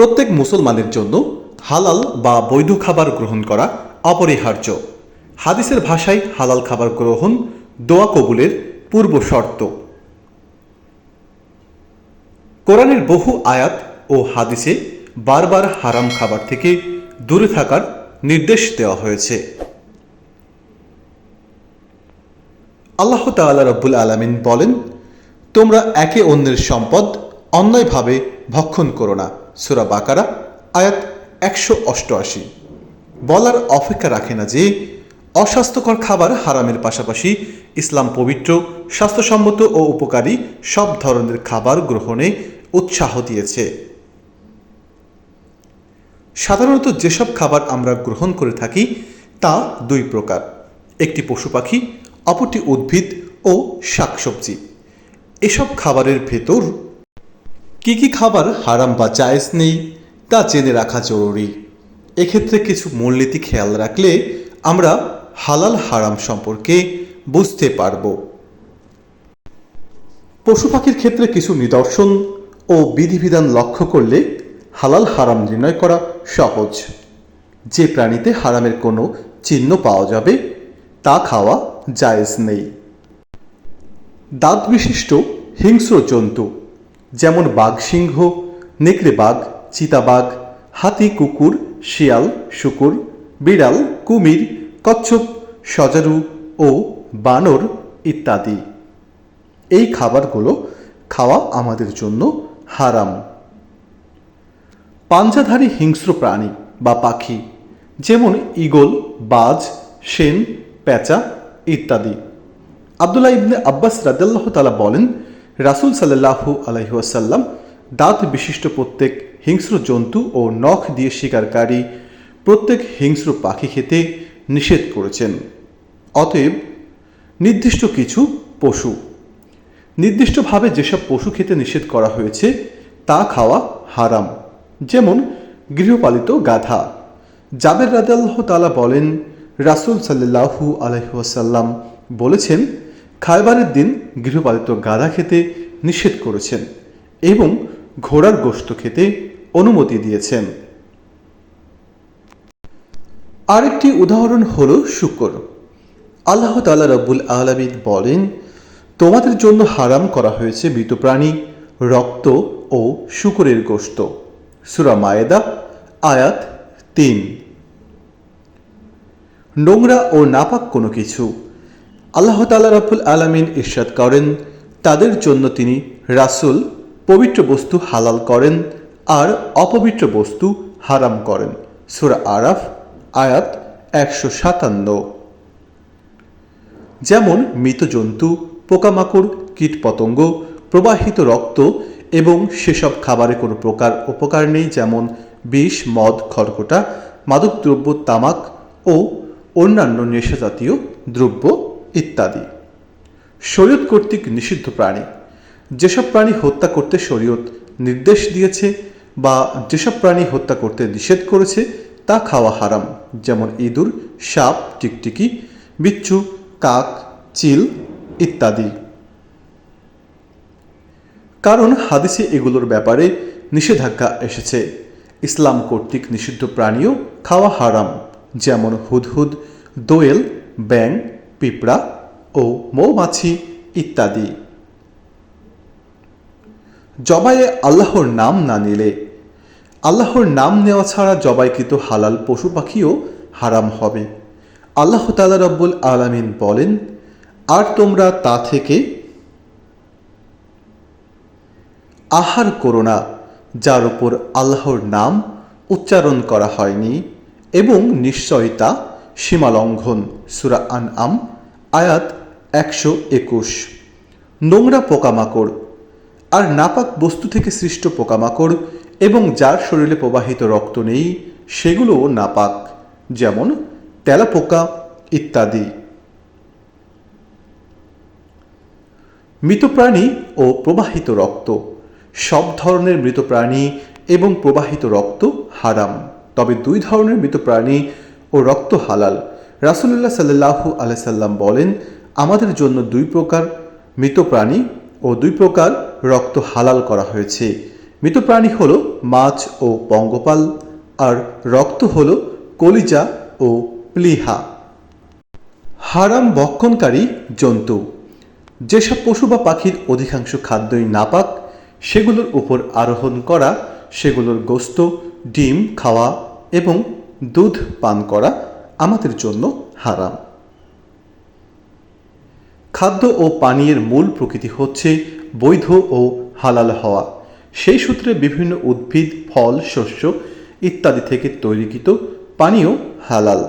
প্রত্যেক মুসলমানের জন্য হালাল বা বৈধ খাবার গ্রহণ করা অপরিহার্য। হাদিসের ভাষায় হালাল খাবার গ্রহণ দোয়া কবুলের পূর্ব শর্ত। কোরআনের বহু আয়াত ও হাদিসে বারবার হারাম খাবার থেকে দূরে থাকার নির্দেশ দেওয়া হয়েছে। আল্লাহ তাআলা রব্বুল আলামিন বলেন, তোমরা একে অন্যের সম্পদ অন্যায়ভাবে ভক্ষণ করো না। সুরা বাকারা, আয়াত একশো অষ্টআশি। বলার অপেক্ষা রাখে না যে, অস্বাস্থ্যকর খাবার হারামের পাশাপাশি ইসলাম পবিত্র, স্বাস্থ্যসম্মত ও উপকারী সব ধরনের খাবার গ্রহণে উৎসাহ দিয়েছে। সাধারণত যেসব খাবার আমরা গ্রহণ করে থাকি, তা দুই প্রকার। একটি পশু পাখি, অপরটি উদ্ভিদ ও শাকসবজি। এসব খাবারের ভেতর কি কি খাবার হারাম বা জায়েজ নেই তা জেনে রাখা জরুরি। এক্ষেত্রে কিছু মূলনীতি খেয়াল রাখলে আমরা হালাল হারাম সম্পর্কে বুঝতে পারব। পশু পাখির ক্ষেত্রে কিছু নিদর্শন ও বিধিবিধান লক্ষ্য করলে হালাল হারাম নির্ণয় করা সহজ। যে প্রাণীতে হারামের কোনো চিহ্ন পাওয়া যাবে, তা খাওয়া জায়েজ নেই। দাঁত বিশিষ্ট হিংস্র জন্তু যেমন বাঘ সিংহ, নেকড়ে বাঘ চিতাবাঘ হাতি, কুকুর, শিয়াল, শুকুর, বিড়াল, কুমির, কচ্ছপ, সজারু ও বানর ইত্যাদি। এই খাবারগুলো খাওয়া আমাদের জন্য হারাম। পাঞ্জাধারী হিংস্র প্রাণী বা পাখি, যেমন ঈগল, বাজ, সেন প্যাঁচা ইত্যাদি। আবদুল্লাহ ইবনে আব্বাস রাদাল্লাহ তালা বলেন রাসুল সাল্লাহু আলহিহাসাল্লাম দাঁত বিশিষ্ট প্রত্যেক হিংস্র জন্তু ও নখ দিয়ে শিকারকারী প্রত্যেক হিংস্র পাখি খেতে নিষেধ করেছেন। অতএব নির্দিষ্ট কিছু পশু, নির্দিষ্টভাবে যেসব পশু খেতে নিষেধ করা হয়েছে, তা খাওয়া হারাম। যেমন গৃহপালিত গাধা। জাবের রাদাল্লাহ তালা বলেন, রাসুল সাল্লাহু আলহিহাসাল্লাম বলেছেন খায়বারের দিন গৃহপালিত গাধা খেতে নিষেধ করেছেন এবং ঘোড়ার গোশত খেতে অনুমতি দিয়েছেন। আরেকটি উদাহরণ হল শুকর। আল্লাহ তালা রব্বুল আলমিন বলেন, তোমাদের জন্য হারাম করা হয়েছে মৃত প্রাণী, রক্ত ও শুকরের গোশত। সুরা মায়েদা, আয়াত তিন। নোংরা ও নাপাক কোনো কিছু আল্লাহ তাল্লাহ রাবুল আলমিন ইরশাদ করেন, তাদের জন্য তিনি রাসুল, পবিত্র বস্তু হালাল করেন আর অপবিত্র বস্তু হারাম করেন। সুরা আরাফ, আয়াত একশো সাতান্ন। যেমন মৃত জন্তু, পোকামাকড়, কীটপতঙ্গ, প্রবাহিত রক্ত এবং সেসব খাবারে কোনো প্রকার উপকার নেই, যেমন বিষ, মদ, খড়কোটা, মাদকদ্রব্য, তামাক ও অন্যান্য নেশাজাতীয় দ্রব্য ইত্যাদি। শরীয়ত কর্তৃক নিষিদ্ধ প্রাণী, যেসব প্রাণী হত্যা করতে শরীয়ত নির্দেশ দিয়েছে বা যেসব প্রাণী হত্যা করতে নিষেধ করেছে, তা খাওয়া হারাম, যেমন ইঁদুর, সাপ, টিকটিকি, বিচ্ছু, কাক, চিল ইত্যাদি। কারণ হাদিসে এগুলোর ব্যাপারে নিষেধাজ্ঞা এসেছে। ইসলাম কর্তৃক নিষিদ্ধ প্রাণীও খাওয়া হারাম, যেমন হুদহুদ, দোয়েল ব্যাং পিঁপড়া ও মৌমাছি ইত্যাদি। জবাইয়ে আল্লাহর নাম না নিলে, আল্লাহর নাম নেওয়া ছাড়া জবাইকৃত হালাল পশু পাখিও হারাম হবে। আল্লাহ তালা রব্বুল আলামিন বলেন, আর তোমরা তা থেকে আহার করো না, যার উপর আল্লাহর নাম উচ্চারণ করা হয়নি এবং নিশ্চয়তা সীমালঙ্ঘন। সুরা আন আম আয়াত একশো একুশ। নোংরা পোকামাকড় আর নাপাক বস্তু থেকে সৃষ্ট পোকামাকড় এবং যার শরীরে প্রবাহিত রক্ত নেই, সেগুলোও নাপাক, যেমন তেলাপোকা ইত্যাদি। মৃত প্রাণী ও প্রবাহিত রক্ত, সব ধরনের মৃত প্রাণী এবং প্রবাহিত রক্ত হারাম, তবে দুই ধরনের মৃত প্রাণী ও রক্ত হালাল। রাসুলুল্লাহ সাল্লাহু আলাইসাল্লাম বলেন, আমাদের জন্য দুই প্রকার মৃত প্রাণী ও দুই প্রকার রক্ত হালাল করা হয়েছে। মৃত প্রাণী হলো মাছ ও পঙ্গপাল, আর রক্ত হল কলিজা ও প্লিহা। হারাম বক্ষণকারী জন্তু। যেসব পশু বা পাখির অধিকাংশ খাদ্যই নাপাক, সেগুলোর উপর আরোহণ করা, সেগুলোর গোস্ত, ডিম খাওয়া এবং দুধ পান করা আমাদের জন্য হারাম। খাদ্য ও পানীয়ের মূল প্রকৃতি হচ্ছে বৈধ ও হালাল হওয়া। সেই সূত্রে বিভিন্ন উদ্ভিদ, ফল, শস্য ইত্যাদি থেকে তৈরিকৃত পানীয় হালাল।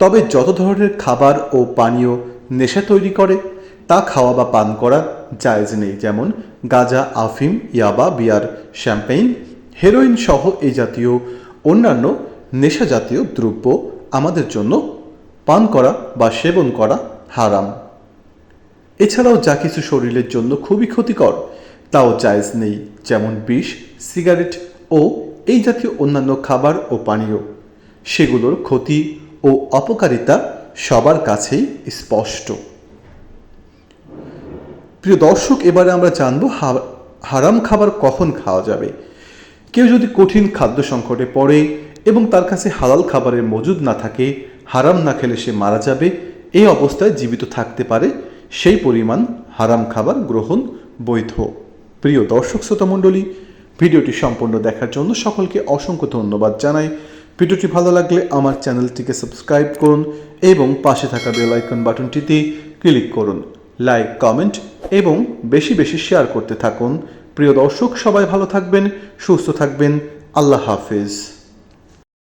তবে যত ধরনের খাবার ও পানীয় নেশা তৈরি করে, তা খাওয়া বা পান করা জায়েজ নেই, যেমন গাঁজা, আফিম, ইয়াবা, বিয়ার, শ্যাম্পেইন, হেরোইন সহ এই জাতীয় অন্যান্য নেশা জাতীয় দ্রব্য আমাদের জন্য পান করা বা সেবন করা হারাম। এছাড়াও যা কিছু শরীরের জন্য খুবই ক্ষতিকর, তাও জায়েজ নেই, যেমন বিষ, সিগারেট ও এই জাতীয় অন্যান্য খাবার ও পানীয়। সেগুলোর ক্ষতি ও অপকারিতা সবার কাছেই স্পষ্ট। প্রিয় দর্শক, এবারে আমরা জানব হারাম খাবার কখন খাওয়া যাবে। কেউ যদি কঠিন খাদ্য সংকটে পড়ে এবং তার কাছে হালাল খাবারের মজুদ না থাকে, হারাম না খেলে সে মারা যাবে, এই অবস্থায় জীবিত থাকতে পারে, সেই পরিমাণ হারাম খাবার গ্রহণ বৈধ। প্রিয় দর্শক শ্রোতা মণ্ডলী, ভিডিওটি সম্পূর্ণ দেখার জন্য সকলকে অসংখ্য ধন্যবাদ জানাই। ভিডিওটি ভালো লাগলে আমার চ্যানেলটিকে সাবস্ক্রাইব করুন এবং পাশে থাকা বেল আইকন বাটনটিতে ক্লিক করুন। লাইক, কমেন্ট এবং বেশি বেশি শেয়ার করতে থাকুন। প্রিয় দর্শক, সবাই ভালো থাকবেন, সুস্থ থাকবেন। আল্লাহ হাফেজ।